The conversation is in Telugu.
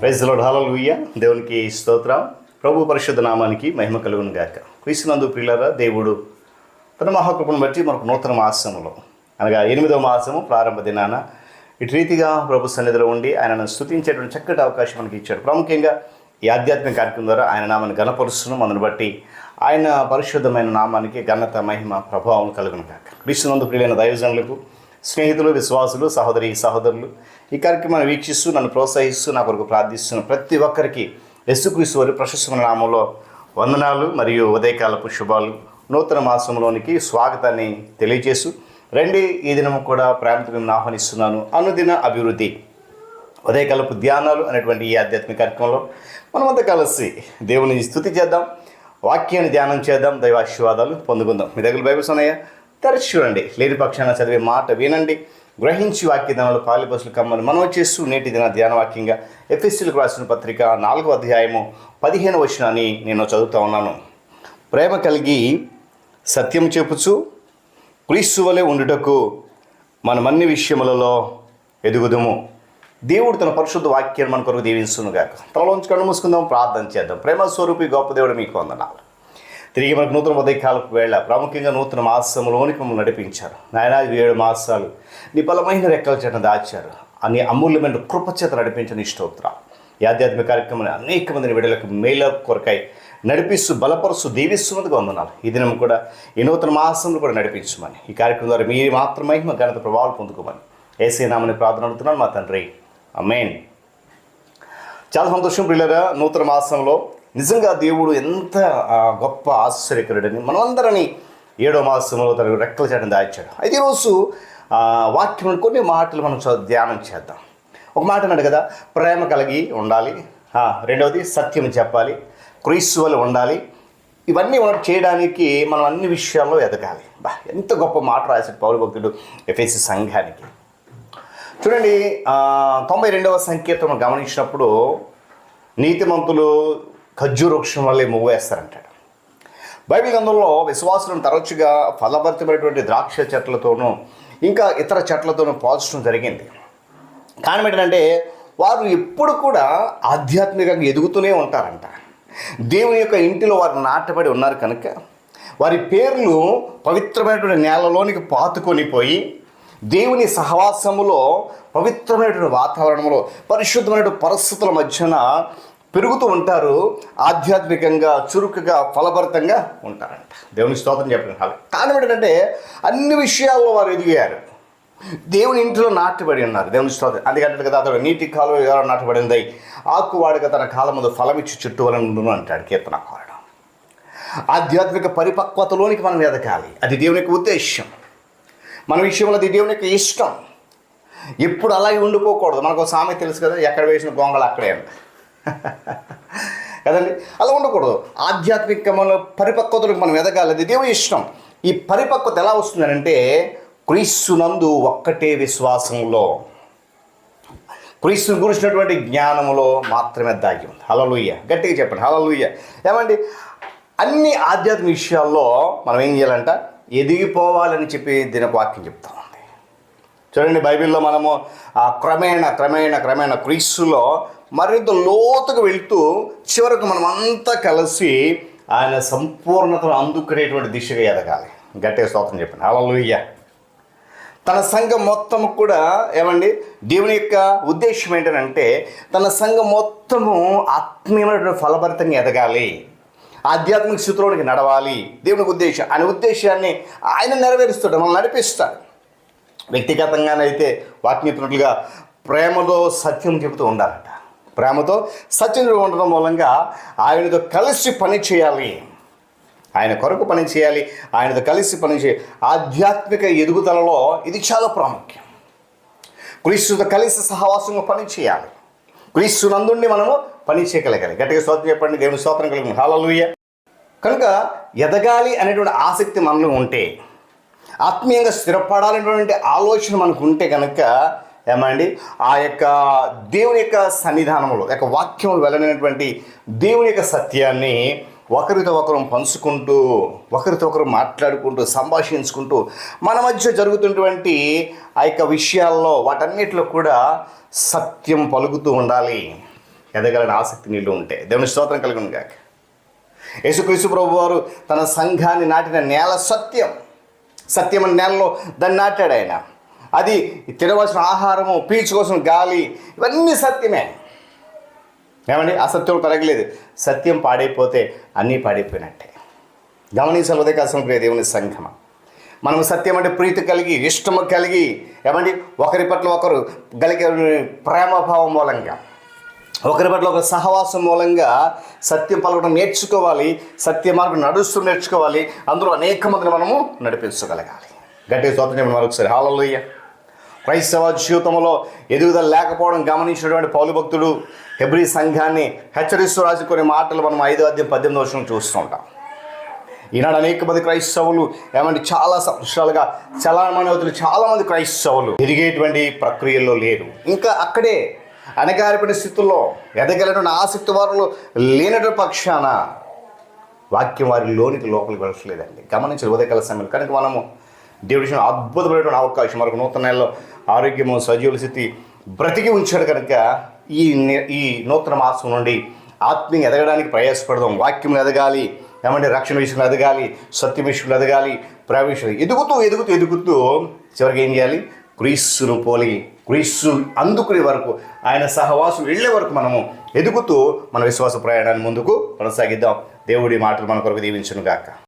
ప్రైజ్ లోడ్ దేవునికి స్తోత్రం. ప్రభు పరిశుద్ధ నామానికి మహిమ కలుగును గాక. క్రీస్తునందు ప్రియులరా దేవుడు తన మహాకృపను బట్టి మనకు నూతన మాసంలో అనగా ఎనిమిదవ మాసము ప్రారంభ దినాన ఇటు రీతిగా ప్రభు సన్నిధిలో ఉండి ఆయనను స్థుతించేటువంటి చక్కటి అవకాశం మనకి ఇచ్చాడు. ప్రాముఖ్యంగా ఈ ఆధ్యాత్మిక కార్యక్రమం ద్వారా ఆయన నామాన్ని గణపరుస్తున్నాం అందును బట్టి ఆయన పరిశుద్ధమైన నామానికి ఘనత మహిమ ప్రభావం కలుగును కాక క్రీస్తునందు ప్రియులైన దైవజనులకు స్నేహితులు విశ్వాసులు సహోదరి సహోదరులు ఈ కార్యక్రమాన్ని వీక్షిస్తూ నన్ను ప్రోత్సహిస్తూ నా కొరకు ప్రార్థిస్తున్న ప్రతి ఒక్కరికి యేసుక్రీస్తు వారి ప్రశస్తమైన నామంలో వందనాలు మరియు ఉదయకాలపు శుభాలు. నూతన మాసంలోనికి స్వాగతాన్ని తెలియజేస్తూ రండి ఈ దినం కూడా ప్రేమతో మేము ఆహ్వానిస్తున్నాను. అనుదిన అభివృద్ధి ఉదయకాలపు ధ్యానాలు అనేటువంటి ఈ ఆధ్యాత్మిక కార్యక్రమంలో మనమంతా కలిసి దేవుని స్థుతి చేద్దాం వాక్యాన్ని ధ్యానం చేద్దాం దైవాశీర్వాదాలు పొందుకుందాం. మీ దగ్గర బైబిల్స్ ఉన్నాయా? తెరచి చూడండి. లేని పక్షాన చదివే మాట వినండి. గ్రహించి వాక్య పాలిపసులు కమ్మని మనం చేస్తూ నేటి దిన ధ్యాన వాక్యంగా ఎఫ్ఎస్సీలకు రాసిన పత్రిక నాలుగో అధ్యాయము పదిహేను వచనాన్ని నేను చదువుతా ఉన్నాను. ప్రేమ కలిగి సత్యం చెప్పుచు క్రీస్తు వలె ఉండుటకు మనమన్ని విషయములలో ఎదుగుదుము. దేవుడు తన పరిశుద్ధ వాక్యాన్ని మన కొరకు దీవించునుగాక. తలలోంచి కళ్ళు మూసుకుందాం ప్రార్థన చేద్దాం. ప్రేమ స్వరూపి గొప్ప దేవుడు మీకు వందనాలు. తిరిగి మనకు నూతన ఉదయకాలపు వేళ. ప్రాముఖ్యంగా నూతన మాసంలోనికి మమ్మల్ని నడిపించారు. నాయన ఏడు మాసాలు నీ బలమైన రెక్కల చేత దాచారు. అని అమూల్యమైన కృపచేత నడిపించిన ఇష్టోత్ర ఈ ఆధ్యాత్మిక కార్యక్రమాన్ని అనేక మందిని విడుదలకు మేల కొరకై నడిపిస్తూ బలపరుస్తూ దీవిస్తున్నందుకు వందనాలు. ఈ దినం కూడా ఈ నూతన మాసంలో కూడా నడిపించమని. ఈ కార్యక్రమం ద్వారా మీరు మాత్రమే మా ఘనత ప్రభావాలు పొందుకోమని ఏసీ నామని ప్రార్థన అడుగుతున్నాను మా తండ్రి. అమేన్ చాలా సంతోషం పిల్లరా నూతన మాసంలో నిజంగా దేవుడు ఎంత గొప్ప ఆశ్చర్యకరుడని మనమందరినీ ఏడో మాసంలో తనకు రెక్కల చేయడం దాయిచ్చాడు అయితే ఈరోజు వాక్యం కొన్ని మాటలు మనం ధ్యానం చేద్దాం. ఒక మాట అన్నాడు కదా ప్రేమ కలిగి ఉండాలి. రెండవది సత్యం చెప్పాలి. క్రీస్తువులు ఉండాలి. ఇవన్నీ మనం చేయడానికి మనం అన్ని విషయాల్లో ఎదగాలి. బా ఎంత గొప్ప మాట రాశాడు పౌరు భక్తుడు ఎఫ్ఎస్సి సంఘానికి. చూడండి తొంభై రెండవ సంకేతం గమనించినప్పుడు నీతిమంతులు ఖర్జూర వృక్షం వల్లే మూవేస్తారంటాడు బైబిల్ గ్రంథంలో విశ్వాసులను తరచుగా ఫలభరితమైనటువంటి ద్రాక్ష చెట్లతోనూ ఇంకా ఇతర చెట్లతోనూ పోల్చడం జరిగింది. కారణం ఏంటంటే వారు ఎప్పుడు కూడా ఆధ్యాత్మికంగా ఎదుగుతూనే ఉంటారంట. దేవుని యొక్క ఇంటిలో వారు నాటబడి ఉన్నారు కనుక వారి పేర్లు పవిత్రమైనటువంటి నేలలోనికి పాతుకొని పోయి దేవుని సహవాసములో పవిత్రమైనటువంటి వాతావరణంలో పరిశుద్ధమైనటువంటి పరిస్థితుల మధ్యన పెరుగుతూ ఉంటారు ఆధ్యాత్మికంగా చురుకుగా ఫలభరితంగా ఉంటారంట. దేవుని స్తోత్రం చెప్పిన కారణం ఏంటంటే అన్ని విషయాల్లో వారు ఎదిగారు. దేవుని ఇంట్లో నాటబడి ఉన్నారు దేవుని స్తోత్రం. అందుకంటే కదా అతడు నీటి కాలువ ఎవరో నాటబడింది. ఆకువాడిగా తన కాలం ముందు ఫలమిచ్చి చుట్టూ వలను అంటాడు కీర్తనకారుడు. ఆధ్యాత్మిక పరిపక్వతలోనికి మనం ఎదగాలి. అది దేవుని యొక్క ఉద్దేశం మన విషయంలో అది దేవుని యొక్క ఇష్టం. ఎప్పుడు అలాగే ఉండిపోకూడదు. మనకు ఒక తెలుసు కదా ఎక్కడ వేసిన గొంగలు అక్కడే కదండి? అలా ఉండకూడదు. ఆధ్యాత్మికమైన పరిపక్వతలకు మనం ఎదగాలి. అది ఇష్టం. ఈ పరిపక్వత ఎలా వస్తుందంటే క్రీస్తునందు ఒక్కటే విశ్వాసంలో క్రీస్తుని గురించినటువంటి జ్ఞానములో మాత్రమే దాగి ఉంది. హలలుయ్య గట్టిగా చెప్పండి. హలలుయ్య ఏమండి? అన్ని ఆధ్యాత్మిక విషయాల్లో మనం ఏం చేయాలంట? ఎదిగిపోవాలని చెప్పి దీనికి వాక్యం చెప్తా ఉంది చూడండి బైబిల్లో మనము క్రమేణ క్రమేణ క్రమేణ క్రీస్తులో మరింత లోతుకు వెళ్తూ చివరకు మనమంతా కలిసి ఆయన సంపూర్ణతను అందుకునేటువంటి దిశగా ఎదగాలి. గట్టే స్తోత్రం చెప్పండి. హల్లెలూయా. తన సంఘం మొత్తం కూడా ఏమండి? దేవుని యొక్క ఉద్దేశం ఏంటంటే తన సంఘం మొత్తము ఆత్మీయమైనటువంటి ఫలభరితంగా ఎదగాలి. ఆధ్యాత్మిక స్థితిలోనికి నడవాలి. దేవునికి ఉద్దేశం. ఆయన ఉద్దేశాన్ని ఆయన నెరవేరుస్తాడు. మనం నడిపిస్తాడు. వ్యక్తిగతంగానైతే వాక్యం ప్రేమతో సత్యం చెబుతూ ఉండాలట. ప్రేమతో సత్యం ఉండడం మూలంగా ఆయనతో కలిసి పని చేయాలి. ఆయన కొరకు పని చేయాలి. ఆయనతో కలిసి పని చేయాలి ఆధ్యాత్మిక ఎదుగుదలలో ఇది చాలా ప్రాముఖ్యం. క్రీస్తుతో కలిసి సహవాసంగా పని చేయాలి. క్రీస్తు నందుండి మనము పని చేయగలగాలి. గట్టిగా స్తోత్రం చెప్పండి. దేవుని స్తోత్రం కలిగిన. హాలలుయ్య కనుక ఎదగాలి అనేటువంటి ఆసక్తి మనలో ఉంటే ఆత్మీయంగా స్థిరపడాలనేటువంటి ఆలోచన మనకు ఉంటే కనుక ఏమండి? ఆ యొక్క దేవుని యొక్క సన్నిధానంలో యొక్క వాక్యం వెళ్ళనటువంటి దేవుని యొక్క సత్యాన్ని ఒకరితో ఒకరు పంచుకుంటూ ఒకరితో ఒకరు మాట్లాడుకుంటూ సంభాషించుకుంటూ మన మధ్య జరుగుతున్నటువంటి ఆ యొక్క విషయాల్లో వాటన్నిటిలో కూడా సత్యం పలుకుతూ ఉండాలి. ఎదగలని ఆసక్తి నీళ్ళు ఉంటే. దేవుని స్తోత్రం కలిగి గాక. యేసుక్రీస్తు ప్రభు వారు తన సంఘాన్ని నాటిన నేల సత్యం. సత్యం నేలలో దాన్ని నాటాడు ఆయన. అది తినవలసిన ఆహారము పీల్చుకోవాల్సిన గాలి ఇవన్నీ సత్యమే. ఏమండి? అసత్యం పెరగలేదు సత్యం పాడైపోతే అన్నీ పాడైపోయినట్టే. గమనించాలి ఉదయకాశం ప్రియ దేవుని సంఘమ. మనం సత్యం అంటే ప్రీతి కలిగి ఇష్టము కలిగి ఏమండి? ఒకరి పట్ల ఒకరు కలిగే ప్రేమభావం మూలంగా ఒకరి పట్ల ఒక సహవాసం మూలంగా సత్యం పలకడం నేర్చుకోవాలి సత్య మార్గం నడుస్తూ నేర్చుకోవాలి. అందులో అనేక మందిని మనము నడిపించగలగాలి. గట్టి స్వాతంత్రం మరొకసారి హాలలోయ్య క్రైస్తవ జీవితంలో ఎదుగుదల లేకపోవడం గమనించినటువంటి పౌలు భక్తుడు హెబ్రి సంఘాన్ని హెచ్చరిస్తూ రాసి కొన్ని మాటలు మనం ఐదో అధ్యాయం పద్దెనిమిది వర్షం చూస్తుంటాం ఈనాడు అనేక మంది క్రైస్తవులు ఏమంటే చాలా సంవత్సరాలుగా చలామణవతులు చాలామంది క్రైస్తవులు ఎదిగేటువంటి ప్రక్రియల్లో లేరు. ఇంకా అక్కడే అణగారిపడిన స్థితుల్లో ఎదగలటువంటి ఆసక్తి వారు లేనటువంటి పక్షాన వాక్యం వారి లోనికి లోపలికి వెళ్ళట్లేదండి. గమనించాలి ఉదయకాల సమయంలో. కనుక మనము దేవుడి విషయంలో అద్భుతమైనటువంటి అవకాశం. మరొక నూతన నెలలో ఆరోగ్యము సజీవుల స్థితి బ్రతికి ఉంచాడు కనుక ఈ ఈ నూతన మాసం నుండి ఆత్మీయ ఎదగడానికి ప్రయాసపడదాం. వాక్యం ఎదగాలి ఏమంటే రక్షణ విషయంలో ఎదగాలి సత్య విషయంలో ఎదగాలి ప్రవేశం ఎదుగుతూ ఎదుగుతూ ఎదుగుతూ చివరికి ఏం చేయాలి? క్రీస్తును పోలి క్రీస్తు అందుకునే వరకు ఆయన సహవాసం వెళ్ళే వరకు మనము ఎదుగుతూ మన విశ్వాస ప్రయాణాన్ని ముందుకు కొనసాగిద్దాం. దేవుడి మాటలు మన కొరకు దీవించును గాక